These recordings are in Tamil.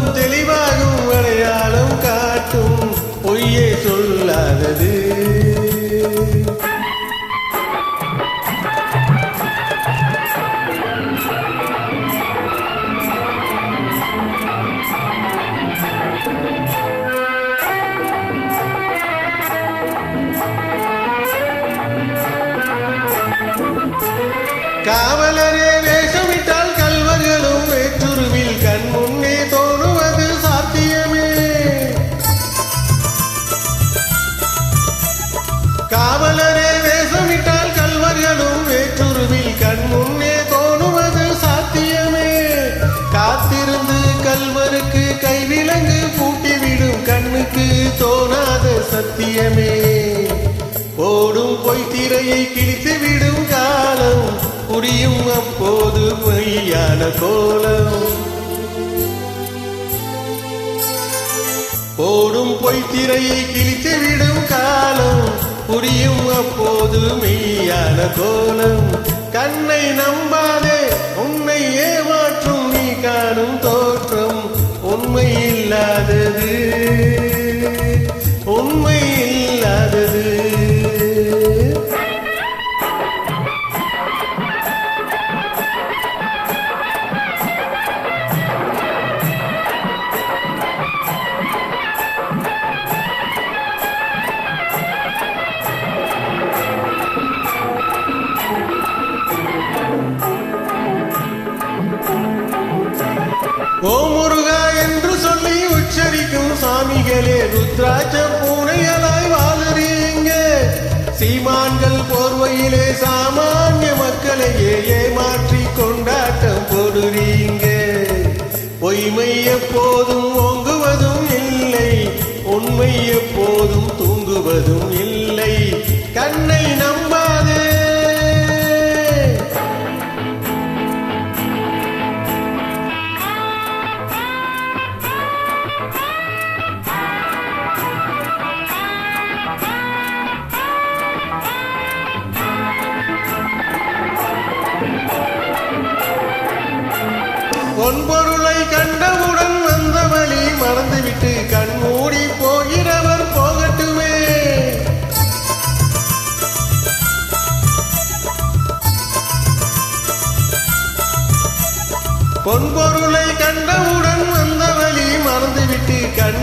உள்ளம் தெளிவாகும் அடையாளம் காட்டும் பொய்யே சொல்லாதது. காவலர் சத்தியமே. ஓடும் பொய் திரையை கிழித்து விடும் காலம் புரியும் அப்போது பொய்யான கோலம். ஓடும் பொய் திரையை கிழித்து விடும் காலம் புரியும் அப்போது மெய்யான கோலம். கண்ணை நம்பாதே உன்னை ஓ முருகா என்று சொல்லி உச்சரிக்கும் சாமிகளே ருத்ராட்ச பூனையலாய் வாழறீங்க. சீமான்கள் போர்வையிலே சாமானிய மக்களையே ஏமாற்றி கொண்டாட்டம் போடுறீங்க. பொய்மை எப்போதும் ஓங்குவதும் இல்லை உண்மை எப்போதும் பொன்பொருளை கண்டவுடன் வந்த வழி மறந்துவிட்டு கண் மூடி போகிறவர் போகட்டுமே. பொன்பொருளை கண்டவுடன் வந்த வழி மறந்துவிட்டு கண்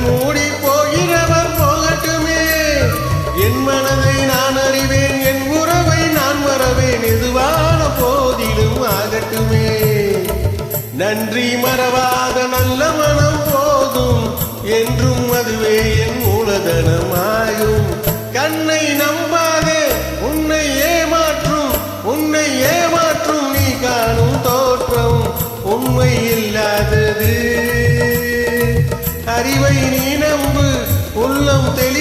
நன்றி மறவாத நல்ல மனம் போதும். என்றும் அதுவே என் மூலதனமாயும். கண்ணை நம்பாதே உன்னை ஏமாற்றும். உன்னை ஏமாற்றும் நீ காணும் தோற்றம். உண்மை இல்லாதது. அறிவை நீ நம்பு உள்ளம் தெளி